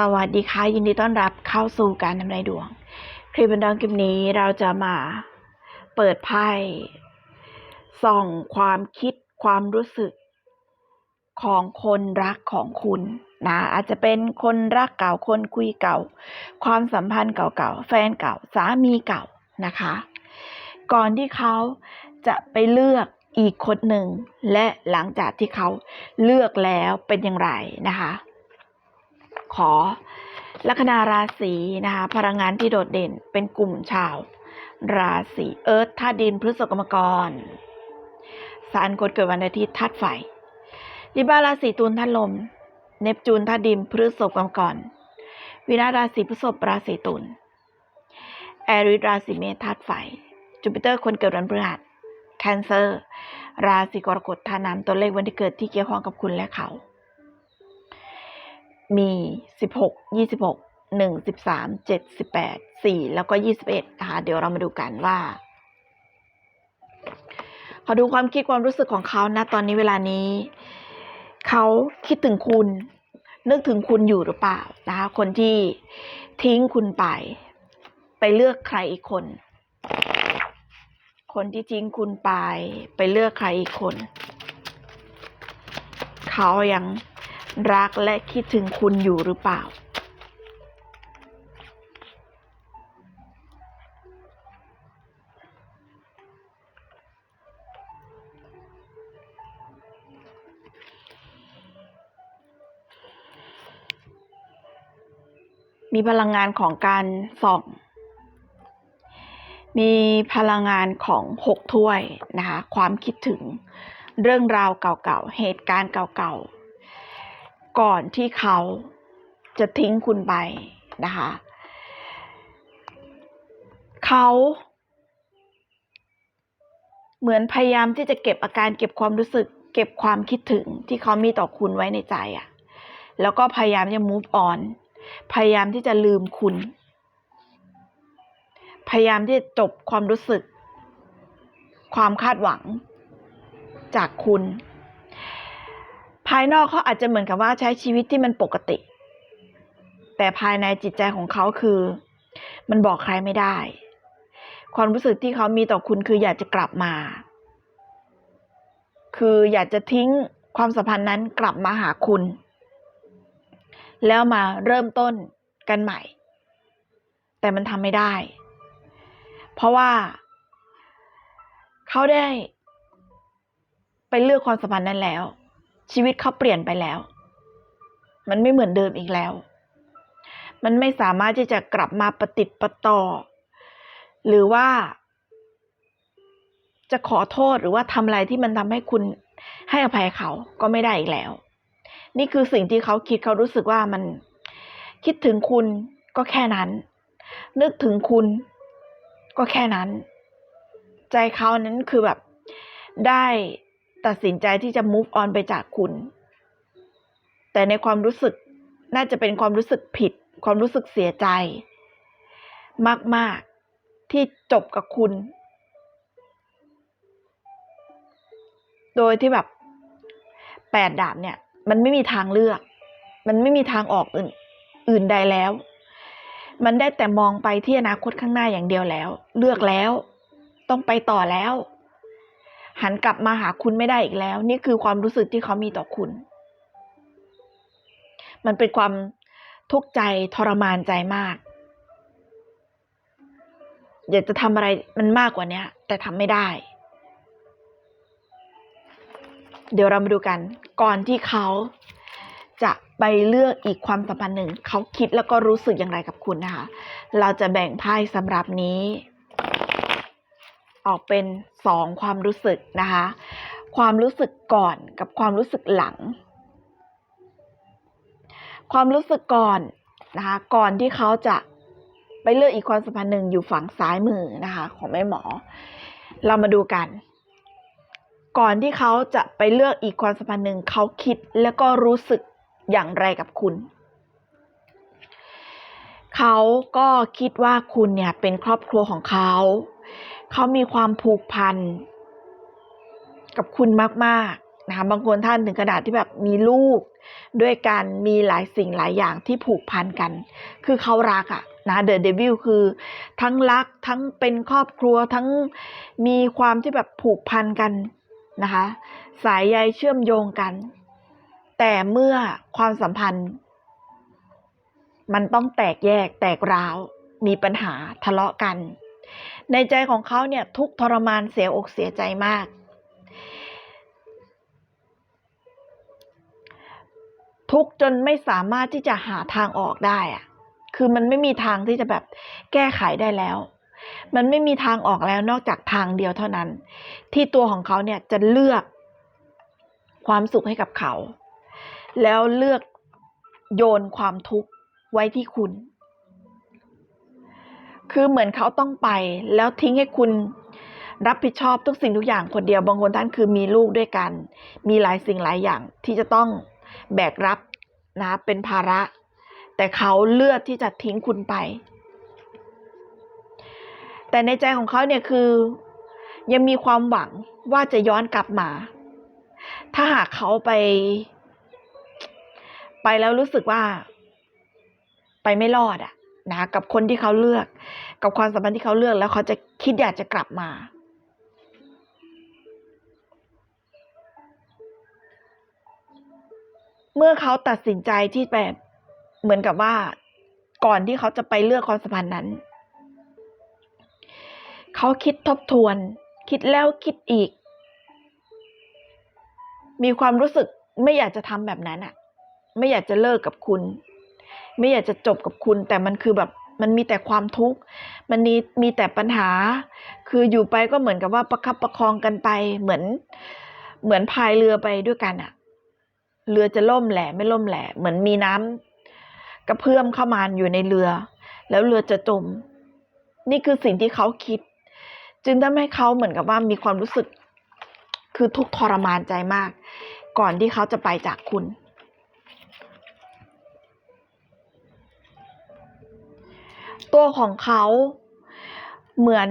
สวัสดีค่ะ ยินดีต้อนรับเข้าสู่การทำนายดวง คลิปบันดาลคลิปนี้เราจะมาเปิดไพ่ส่องความคิดความรู้สึกของคนรักของคุณนะอาจจะเป็นคนรักเก่าคนคุยเก่า ความสัมพันธ์เก่าๆแฟนเก่าสามีเก่านะคะ ก่อนที่เขาจะไปเลือกอีกคนหนึ่งและหลังจากที่เขาเลือกแล้วเป็นอย่างไรนะคะ ขอ ลัคนาราศีนะคะ พลังงานที่โดดเด่นเป็นกลุ่มชาว ราศีเอิร์ธธาตุดินพฤษภกรรมกรสารกฎเกิดวันอาทิตย์ธาตุไฟลิบาราศีตุลธาตุลม เนปจูนธาตุดินพฤษภกรรมกรวินาศราศีพฤษภราศีตุลแอริสราศีเมษธาตุไฟจูปิเตอร์คนเกิดวันพฤหัสแคนเซอร์ ราศีกรกฎธาตุน้ำตัวเลขวันที่เกิดที่เกี่ยวข้องกับคุณและเขา มีสิบหกยี่สิบหกหนึ่งสิบสามเจ็ดสิบแปดสี่แล้วก็ยี่สิบเอ็ดนะคะเดี๋ยวเรามาดูกันว่า ขอดูความคิดความรู้สึกของเขานะตอนนี้เวลานี้ เขาคิดถึงคุณ นึกถึงคุณอยู่หรือเปล่านะคะคนที่ทิ้งคุณไป ไปเลือกใครอีกคน คนที่ทิ้งคุณไป ไปเลือกใครอีกคน เขายัง รักและคิดถึงคุณอยู่หรือเปล่า มีพลังงานของการส่อง มีพลังงานของหกถ้วยนะคะ ความคิดถึงเรื่องราวเก่าๆ เหตุการณ์เก่าๆ ก่อนที่เขาจะทิ้งคุณไปนะคะ เขาเหมือนพยายามที่จะเก็บอาการเก็บความรู้สึก เก็บความคิดถึงที่เขามีต่อคุณไว้ในใจอะ่ะแล้วก็พยายามจะ move on พยายามที่จะลืมคุณ พยายามที่จะจบความรู้สึก ความคาดหวังจากคุณ ภายนอกเขาอาจจะเหมือนกับว่าใช้ชีวิตที่มันปกติ แต่ภายในจิตใจของเขาคือ มันบอกใครไม่ได้ ความรู้สึกที่เขามีต่อคุณคืออยากจะกลับมา คืออยากจะทิ้งความสัมพันธ์นั้นกลับมาหาคุณ แล้วมาเริ่มต้นกันใหม่ แต่มันทำไม่ได้ เพราะว่า เขาได้ ไปเลือกความสัมพันธ์นั้นแล้ว ชีวิตเขาเปลี่ยนไปแล้ว มันไม่เหมือนเดิมอีกแล้ว มันไม่สามารถที่จะกลับมาปฏิดประต่อ หรือว่า จะขอโทษหรือว่าทำอะไรที่มันทำให้คุณให้อภัยเขาก็ไม่ได้อีกแล้ว นี่คือสิ่งที่เขาคิดเขารู้สึกว่ามันคิดถึงคุณก็แค่นั้น นึกถึงคุณก็แค่นั้น ใจเขานั้นคือแบบได้ ตัดสินใจที่จะ move on ไปจากคุณ แต่ในความรู้สึกน่าจะเป็นความรู้สึกผิด ความรู้สึกเสียใจ มาก ๆ ที่จบกับคุณ โดยที่แบบแปดดาบเนี่ย มันไม่มีทางเลือก มันไม่มีทางออกอื่นอื่นใดแล้ว มันได้แต่มองไปที่อนาคตข้างหน้าอย่างเดียวแล้ว เลือกแล้ว ต้องไปต่อแล้ว หันกลับมาหาคุณไม่ได้อีกแล้ว นี่คือความรู้สึกที่เขามีต่อคุณ มันเป็นความทุกข์ใจทรมานใจมาก อยากจะทำอะไรมันมากกว่านี้แต่ทำไม่ได้ เดี๋ยวเรามาดูกัน ก่อนที่เขาจะไปเลือกอีกความสัมพันธ์หนึ่ง เขาคิดแล้วก็รู้สึกอย่างไรกับคุณนะคะ เราจะแบ่งไพ่สำหรับนี้ ออกเป็นสองความรู้สึกนะคะ ความรู้สึกก่อนกับความรู้สึกหลัง ความรู้สึกก่อนนะคะก่อนที่เขาจะไปเลือกอีกความสัมพันธ์หนึ่งอยู่ฝั่งซ้ายมือนะคะของแม่หมอ เรามาดูกัน ก่อนที่เขาจะไปเลือกอีกความสัมพันธ์หนึ่งเขาคิดแล้วก็รู้สึกอย่างไรกับคุณเขาก็คิดว่าคุณเนี่ยเป็นครอบครัวของเขา เขามีความผูกพันกับคุณมากๆนะคะบางคนท่านถึงขนาดที่แบบมีลูก ด้วยกันมีหลายสิ่งหลายอย่างที่ผูกพันกัน คือเขารักอะนะเดอะเดวิลคือทั้งรักทั้งเป็นครอบครัวทั้งมีความที่แบบผูกพันกันนะคะสายใยเชื่อมโยงกัน แต่เมื่อความสัมพันธ์ มันต้องแตกแยกแตกร้าว มีปัญหาทะเลาะกัน ในใจของเขาเนี่ยทุกทรมานเสียอกเสียใจมาก ทุกจนไม่สามารถที่จะหาทางออกได้อะคือมันไม่มีทางที่จะแบบแก้ไขได้แล้ว มันไม่มีทางออกแล้วนอกจากทางเดียวเท่านั้น ที่ตัวของเขาเนี่ยจะเลือกความสุขให้กับเขา แล้วเลือกโยนความทุกข์ไว้ที่คุณ คือเหมือนเขาต้องไป แล้วทิ้งให้คุณรับผิดชอบทุกสิ่งทุกอย่างคนเดียวบางคนท่านคือมีลูกด้วยกัน มีหลายสิ่งหลายอย่างที่จะต้องแบกรับนะเป็นภาระ แต่เขาเลือกที่จะทิ้งคุณไป แต่ในใจของเขาเนี่ยคือยังมีความหวังว่าจะย้อนกลับมา ถ้าหากเขาไป ไปแล้วรู้สึกว่า ไปไม่รอดอะ นะกับคนที่เขาเลือก กับความสัมพันธ์ที่เขาเลือกแล้วเขาจะคิดอยากจะกลับมา เมื่อเขาตัดสินใจที่แบบเหมือนกับว่าก่อนที่เขาจะไปเลือกความสัมพันธ์นั้น เขาคิดทบทวน คิดแล้วคิดอีก มีความรู้สึกไม่อยากจะทำแบบนั้นอะไม่อยากจะเลิกกับคุณ ไม่อยากจะจบกับคุณ แต่มันคือแบบมันมีแต่ความทุกข์ มันมีมีแต่ปัญหา คืออยู่ไปก็เหมือนกับว่าประคับประคองกันไป เหมือน เหมือนพายเรือไปด้วยกันอะเรือจะล่มแหล่ไม่ล่มแหล่เหมือนมีน้ำกระเพื่อมเข้ามาอยู่ในเรือ แล้วเรือจะจม นี่คือสิ่งที่เขาคิด จึงทำให้เขาเหมือนกับว่ามีความรู้สึก คือทุกทรมานใจมาก ก่อนที่เขาจะไปจากคุณ ตัวของเขาเหมือน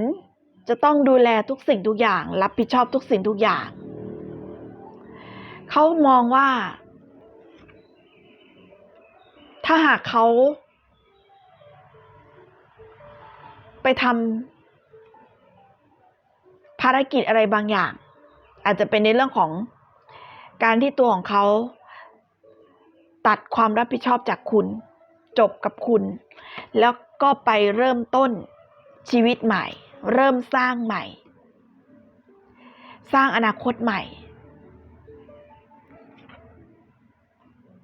จะต้องดูแลทุกสิ่งทุกอย่าง รับผิดชอบทุกสิ่งทุกอย่าง เขามองว่า ถ้าหากเขา ไปทำภารกิจอะไรบางอย่าง อาจจะเป็นในเรื่องของการที่ตัวของเขา ตัดความรับผิดชอบจากคุณ จบกับคุณ แล้ว ก็ไปเริ่มต้นชีวิตใหม่ เริ่มสร้างใหม่ สร้างอนาคตใหม่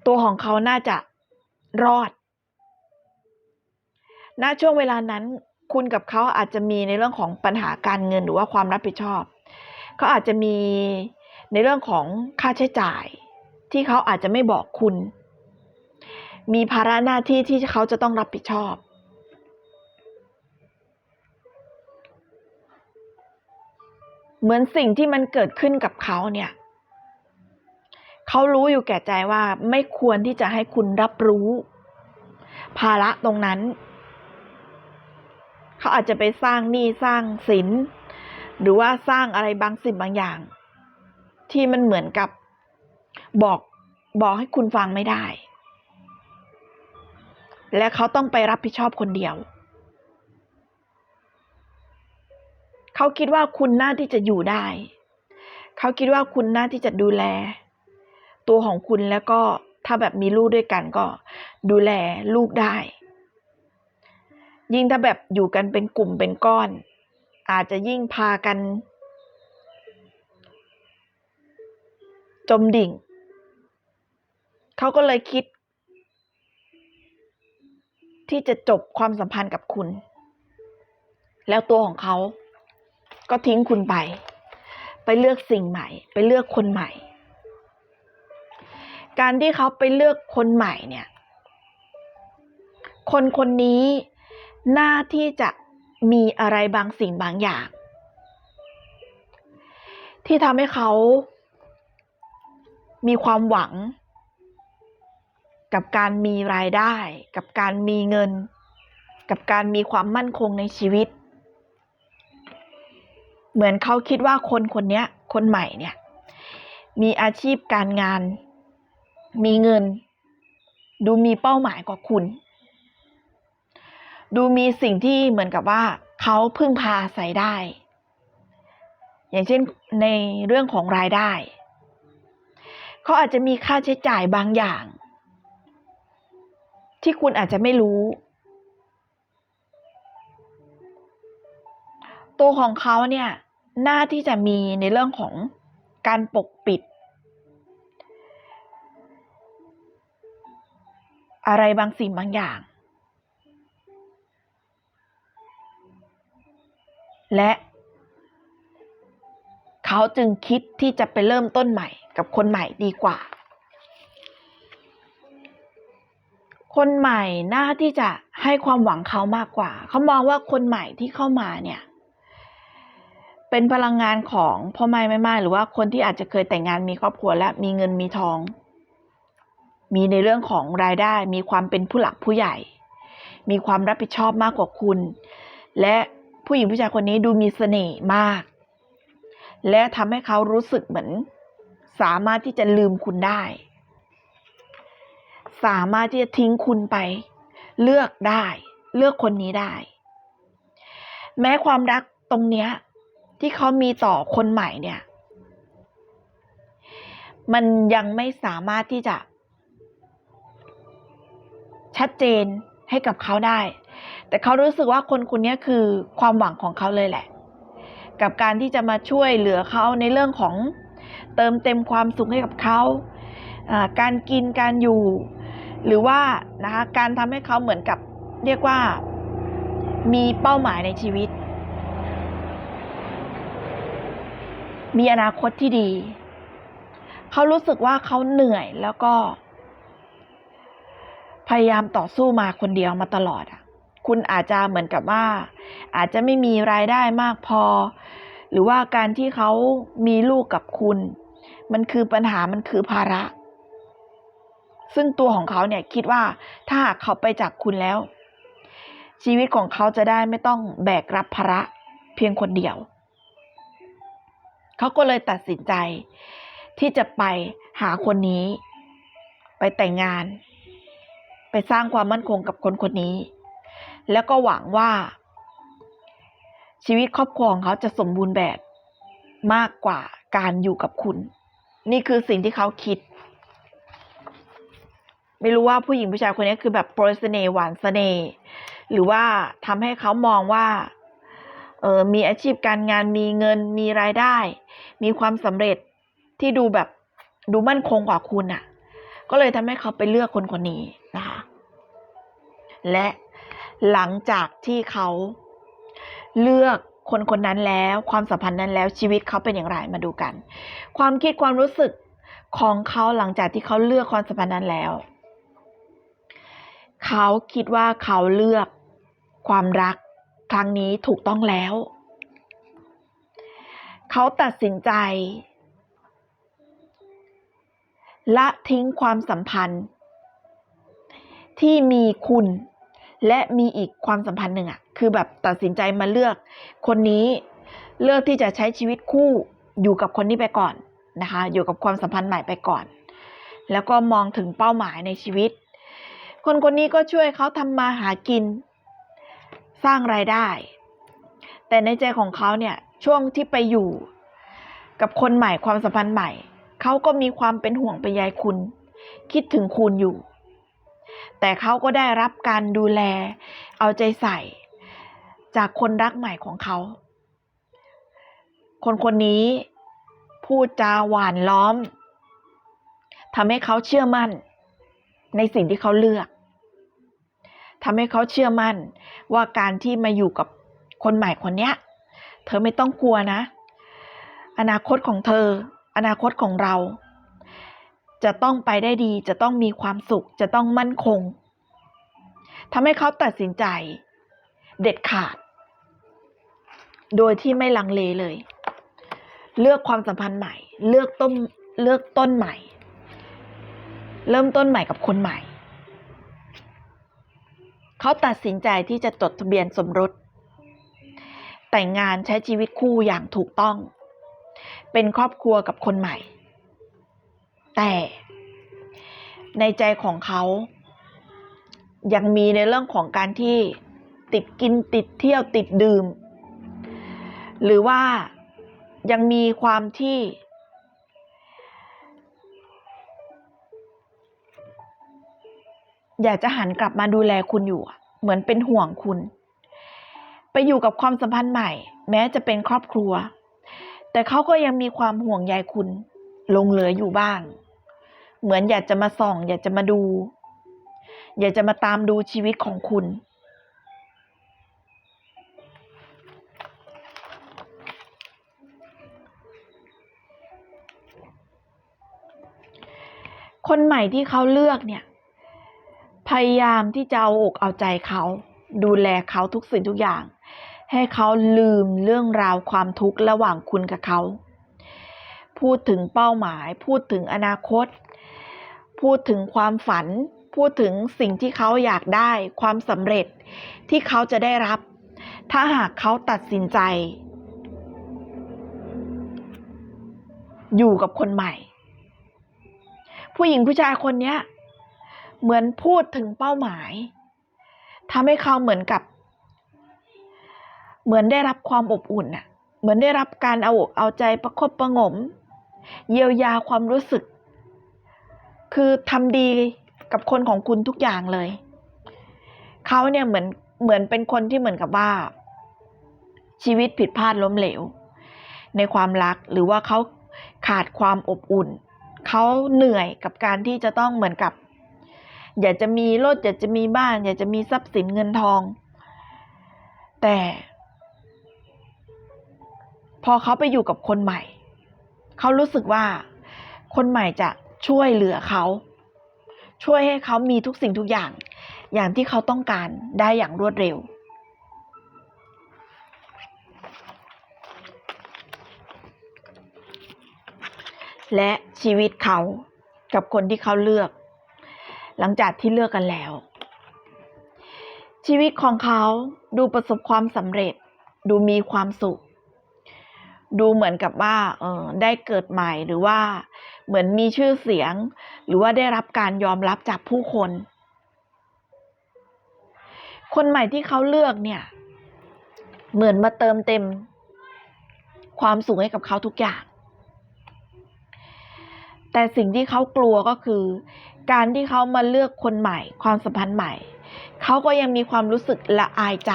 ตัวของเขาน่าจะรอด ณ ช่วงเวลานั้น คุณกับเขาอาจจะมีในเรื่องของปัญหาการเงินหรือว่าความรับผิดชอบ เขาอาจจะมีในเรื่องของค่าใช้จ่าย ที่เขาอาจจะไม่บอกคุณ มีภาระหน้าที่ที่เขาจะต้องรับผิดชอบ เหมือนสิ่งที่มันเกิดขึ้นกับเขาเนี่ยเขารู้อยู่แก่ใจว่าไม่ควรที่จะให้คุณรับรู้ ภาระตรงนั้น เขาอาจจะไปสร้างหนี้สร้างสินหรือว่าสร้างอะไรบางสิ่งบางอย่าง ที่มันเหมือนกับบอกบอกให้คุณฟังไม่ได้ และเขาต้องไปรับผิดชอบคนเดียว เขาคิดว่าคุณน่าที่จะอยู่ได้ เขาคิดว่าคุณน่าที่จะดูแล ตัวของคุณแล้วก็ถ้าแบบมีลูกด้วยกันก็ ดูแลลูกได้ ยิ่งถ้าแบบอยู่กันเป็นกลุ่มเป็นก้อน อาจจะยิ่งพากัน จมดิ่ง เขาก็เลยคิด ที่จะจบความสัมพันธ์กับคุณ แล้วตัวของเขา ก็ทิ้งคุณไป ไปเลือกสิ่งใหม่ ไปเลือกคนใหม่ การที่เขาไปเลือกคนใหม่เนี่ย คนคนนี้น่าที่จะมีอะไรบางสิ่งบางอย่าง ที่ทำให้เขา มีความหวัง กับการมีรายได้ กับการมีเงิน กับการมีความมั่นคงในชีวิต เหมือนเขาคิดว่าคนคนนี้คนใหม่เนี่ย มีอาชีพการงาน มีเงิน ดูมีเป้าหมายกว่าคุณ ดูมีสิ่งที่เหมือนกับว่าเขาพึ่งพาอาศัยได้ อย่างเช่นในเรื่องของรายได้ เขาอาจจะมีค่าใช้จ่ายบางอย่าง ที่คุณอาจจะไม่รู้ตัวของเขาเนี่ย น่าที่จะมีในเรื่องของการปกปิด อะไรบางสิ่งบางอย่าง และเขาจึงคิดที่จะไปเริ่มต้นใหม่กับคนใหม่ดีกว่า คนใหม่น่าที่จะให้ความหวังเขามากกว่า เขามองว่าคนใหม่ที่เข้ามาเนี่ย เป็นพลังงานของพ่อไม่ไม่ไม่หรือว่าคนที่อาจจะเคยแต่งงานมีครอบครัวและมีเงินมีทอง มีในเรื่องของรายได้ มีความเป็นผู้หลักผู้ใหญ่ มีความรับผิดชอบมากกว่าคุณ และผู้หญิงผู้ชายคนนี้ดูมีเสน่ห์มาก และทำให้เขารู้สึกเหมือน สามารถที่จะลืมคุณได้ สามารถที่จะทิ้งคุณไป เลือกได้ เลือกคนนี้ได้ แม้ความรักตรงเนี้ย ที่เขามีต่อคนใหม่เนี่ย มันยังไม่สามารถที่จะ ชัดเจนให้กับเขาได้ แต่เขารู้สึกว่าคนคนนี้คือความหวังของเขาเลยแหละ กับการที่จะมาช่วยเหลือเขาในเรื่องของเติมเต็มความสุขให้กับเขา การกินการอยู่ หรือว่านะคะการทำให้เขาเหมือนกับเรียกว่ามีเป้าหมายในชีวิต มีอนาคตที่ดี เขารู้สึกว่าเขาเหนื่อยแล้วก็ พยายามต่อสู้มาคนเดียวมาตลอดคุณอาจจะเหมือนกับว่า อาจจะไม่มีรายได้มากพอ หรือว่าการที่เขามีลูกกับคุณ มันคือปัญหามันคือภาระ ซึ่งตัวของเขาเนี่ยคิดว่าถ้าเขาไปจากคุณแล้ว ชีวิตของเขาจะได้ไม่ต้องแบกรับภาระเพียงคนเดียว เขาก็เลยตัดสินใจ ที่จะไปหาคนนี้ ไปแต่งงาน ไปสร้างความมั่นคงกับคนคนนี้ แล้วก็หวังว่า ชีวิตครอบครัวของเขาจะสมบูรณ์แบบมากกว่าการอยู่กับคุณ นี่คือสิ่งที่เขาคิด ไม่รู้ว่าผู้หญิงผู้ชายคนนี้คือแบบโปรยเสน่ห์หวานเสน่ห์หรือว่าทำให้เขามองว่า เออมีอาชีพการงานมีเงินมีรายได้ มีความสำเร็จที่ดูแบบดูมั่นคงกว่าคุณอะก็เลยทำให้เขาไปเลือกคนคนนี้นะคะและหลังจากที่เขาเลือกคนคนนั้นแล้วความสัมพันธ์นั้นแล้วชีวิตเขาเป็นอย่างไรมาดูกัน ความคิดความรู้สึกของเขาหลังจากที่เขาเลือกความสัมพันธ์นั้นแล้ว เขาคิดว่าเขาเลือกความรัก ครั้งนี้ถูกต้องแล้ว เขาตัดสินใจ ละทิ้งความสัมพันธ์ ที่มีคุณและมีอีกความสัมพันธ์หนึ่งอะคือแบบตัดสินใจมาเลือก คนนี้เลือกที่จะใช้ชีวิตคู่อยู่กับคนนี้ไปก่อนนะคะ อยู่กับความสัมพันธ์ใหม่ไปก่อน แล้วก็มองถึงเป้าหมายในชีวิต คนคนนี้ก็ช่วยเขาทำมาหากิน สร้างรายได้ แต่ในใจของเขาเนี่ยช่วงที่ไปอยู่ กับคนใหม่ความสัมพันธ์ใหม่ เขาก็มีความเป็นห่วงเป็นใยคุณ คิดถึงคุณอยู่ แต่เขาก็ได้รับการดูแล เอาใจใส่ จากคนรักใหม่ของเขา คนคนนี้พูดจาหวานล้อมทำให้เขาเชื่อมั่นในสิ่งที่เขาเลือก ทำให้เขาเชื่อมั่น ว่าการที่มาอยู่กับคนใหม่คนเนี้ย เธอไม่ต้องกลัวนะ อนาคตของเธอ อนาคตของเรา จะต้องไปได้ดี จะต้องมีความสุข จะต้องมั่นคงทำให้เขาตัดสินใจ เด็ดขาด โดยที่ไม่ลังเลเลย เลือกความสัมพันธ์ใหม่ เลือกต้นเลือกต้นใหม่ เริ่มต้นใหม่กับคนใหม่ เขาตัดสินใจที่จะจดทะเบียนสมรส แต่งงานใช้ชีวิตคู่อย่างถูกต้อง เป็นครอบครัวกับคนใหม่ แต่ในใจของเขายังมีในเรื่องของการที่ติดกินติดเที่ยวติดดื่ม หรือว่ายังมีความที่ อยากจะหันกลับมาดูแลคุณอยู่ เหมือนเป็นห่วงคุณ ไปอยู่กับความสัมพันธ์ใหม่ แม้จะเป็นครอบครัว แต่เขาก็ยังมีความห่วงใยคุณ ลงเหลืออยู่บ้าง เหมือนอยากจะมาส่อง อยากจะมาดู อยากจะมาตามดูชีวิตของคุณคนใหม่ที่เขาเลือกเนี่ย พยายามที่จะเอาอกเอาใจเขา ดูแลเขาทุกสิ่งทุกอย่าง ให้เขาลืมเรื่องราวความทุกข์ระหว่างคุณกับเขา พูดถึงเป้าหมาย พูดถึงอนาคต พูดถึงความฝัน พูดถึงสิ่งที่เขาอยากได้ ความสำเร็จที่เขาจะได้รับ ถ้าหากเขาตัดสินใจ อยู่กับคนใหม่ ผู้หญิงผู้ชายคนนี้ เหมือนพูดถึงเป้าหมายทำให้เขาเหมือนกับ เหมือนได้รับความอบอุ่นน่ะ เหมือนได้รับการเอาอกเอาใจประคบประงม เยียวยาความรู้สึก คือทำดีกับคนของคุณทุกอย่างเลย เขาเนี่ยเหมือนเหมือนเป็นคนที่เหมือนกับว่า ชีวิตผิดพลาดล้มเหลว ในความรักหรือว่าเขาขาดความอบอุ่น เขาเหนื่อยกับการที่จะต้องเหมือนกับ อยากจะมีรถอยากจะมีบ้าน อยากจะมีทรัพย์สินเงินทอง แต่ พอเขาไปอยู่กับคนใหม่ เขารู้สึกว่า คนใหม่จะช่วยเหลือเขา ช่วยให้เขามีทุกสิ่งทุกอย่าง อย่างที่เขาต้องการได้อย่างรวดเร็วและชีวิตเขากับคนที่เขาเลือก หลังจากที่เลือกกันแล้ว ชีวิตของเขาดูประสบความสำเร็จ ดูมีความสุข ดูเหมือนกับว่าเออได้เกิดใหม่หรือว่าเหมือนมีชื่อเสียง หรือว่าได้รับการยอมรับจากผู้คน คนใหม่ที่เขาเลือกเนี่ย เหมือนมาเติมเต็ม ความสุขให้กับเขาทุกอย่างแต่สิ่งที่เขากลัวก็คือ การที่เขามาเลือกคนใหม่ ความสัมพันธ์ใหม่ เขาก็ยังมีความรู้สึกละอายใจ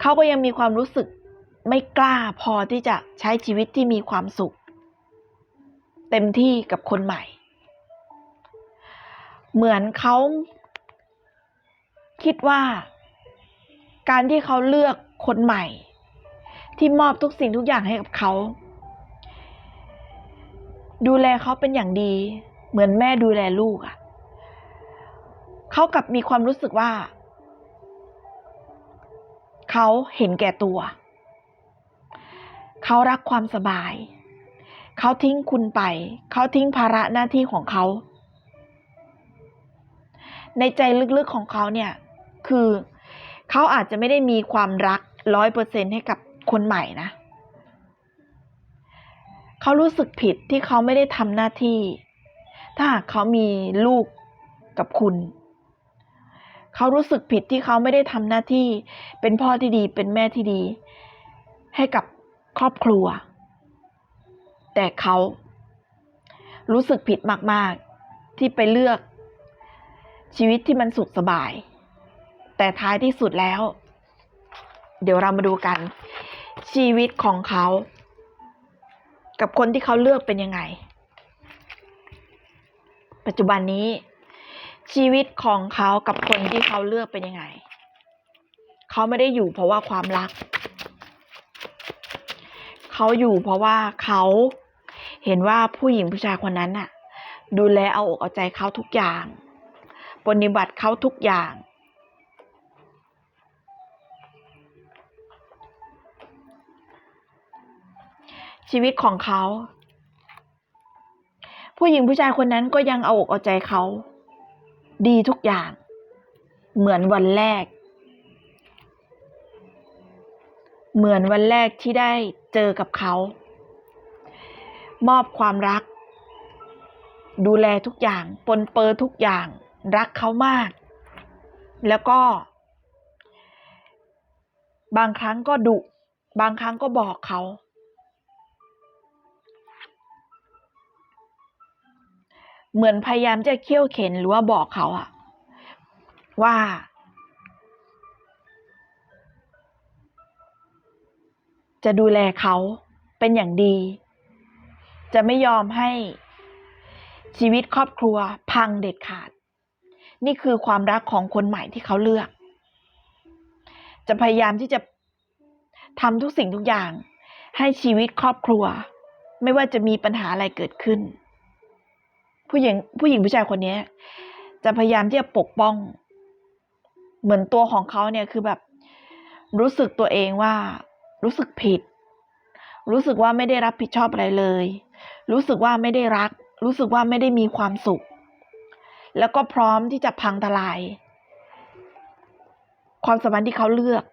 เขาก็ยังมีความรู้สึกไม่กล้าพอที่จะใช้ชีวิตที่มีความสุข เต็มที่กับคนใหม่ เหมือนเขาคิดว่า การที่เขาเลือกคนใหม่ ที่มอบทุกสิ่งทุกอย่างให้กับเขา ดูแลเขาเป็นอย่างดี เหมือนแม่ดูแลลูกอะ่ะเขากลับมีความรู้สึกว่า เขาเห็นแก่ตัว เขารักความสบาย เขาทิ้งคุณไป เขาทิ้งภาระหน้าที่ของเขา ในใจลึกๆของเขาเนี่ย คือเขาอาจจะไม่ได้มีความรักร้อยเปอร์เซ็นให้กับคนใหม่นะ เขารู้สึกผิดที่เขาไม่ได้ทำหน้าที่ ถ้าหากเขามีลูกกับคุณ เขารู้สึกผิดที่เขาไม่ได้ทำหน้าที่เป็นพ่อที่ดีเป็นแม่ที่ดี ให้กับครอบครัว แต่เขารู้สึกผิดมาก ๆ ที่ไปเลือกชีวิตที่มันสุขสบาย แต่ท้ายที่สุดแล้ว เดี๋ยวเรามาดูกัน ชีวิตของเขา กับคนที่เขาเลือกเป็นยังไง ปัจจุบันนี้ ชีวิตของเขากับคนที่เขาเลือกเป็นยังไง เขาไม่ได้อยู่เพราะว่าความรัก เขาอยู่เพราะว่าเขาเห็นว่าผู้หญิงผู้ชายคนนั้นน่ะ ดูแลเอาอกเอาใจเขาทุกอย่าง ปฏิบัติเขาทุกอย่าง ชีวิตของเขา ผู้หญิงผู้ชายคนนั้นก็ยังเอาอกเอาใจเขา ดีทุกอย่าง เหมือนวันแรก เหมือนวันแรกที่ได้เจอกับเขา มอบความรัก ดูแลทุกอย่างปนเปื้อทุกอย่าง รักเขามาก แล้วก็ บางครั้งก็ดุบางครั้งก็บอกเขา เหมือนพยายามจะเคี่ยวเข็นหรือว่าบอกเขาอะว่า จะดูแลเขาเป็นอย่างดี จะไม่ยอมให้ชีวิตครอบครัวพังเด็ดขาด นี่คือความรักของคนใหม่ที่เขาเลือก จะพยายามที่จะทำทุกสิ่งทุกอย่าง ให้ชีวิตครอบครัว ไม่ว่าจะมีปัญหาอะไรเกิดขึ้น ผู้หญิงผู้หญิงผู้ชายคนนี้จะพยายามที่จะปกป้อง เหมือนตัวของเขาเนี่ยคือแบบ รู้สึกตัวเองว่า รู้สึกผิด รู้สึกว่าไม่ได้รับผิดชอบอะไรเลย รู้สึกว่าไม่ได้รัก รู้สึกว่าไม่ได้มีความสุข แล้วก็พร้อมที่จะพังทลาย ความสัมพันธ์ที่เขาเลือก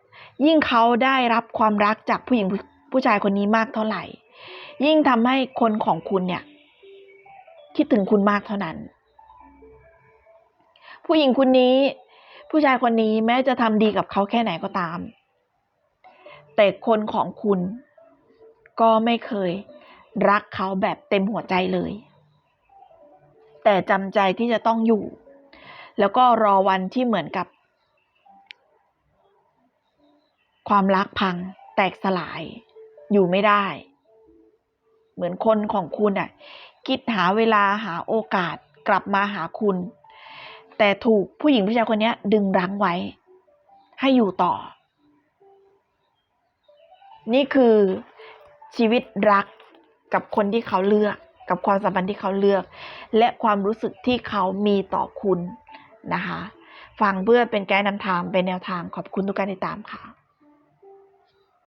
ยิ่งเขาได้รับความรักจากผู้หญิงผู้ชายคนนี้มากเท่าไหร่ ยิ่งทำให้คนของคุณเนี่ย คิดถึงคุณมากเท่านั้น ผู้หญิงคนนี้ ผู้ชายคนนี้แม้จะทำดีกับเขาแค่ไหนก็ตาม แต่คนของคุณ ก็ไม่เคยรักเขาแบบเต็มหัวใจเลย แต่จำใจที่จะต้องอยู่ แล้วก็รอวันที่เหมือนกับ ความรักพังแตกสลายอยู่ไม่ได้ เหมือนคนของคุณอะ คิดหาเวลาหาโอกาสกลับมาหาคุณ แต่ถูกผู้หญิงผู้ชายคนนี้ดึงรั้งไว้ ให้อยู่ต่อ นี่คือชีวิตรักกับคนที่เขาเลือก กับความสัมพันธ์ที่เขาเลือก และความรู้สึกที่เขามีต่อคุณนะคะ ฟังเพื่อเป็นแกนนำทางเป็นแนวทางขอบคุณทุกการติดตามค่ะ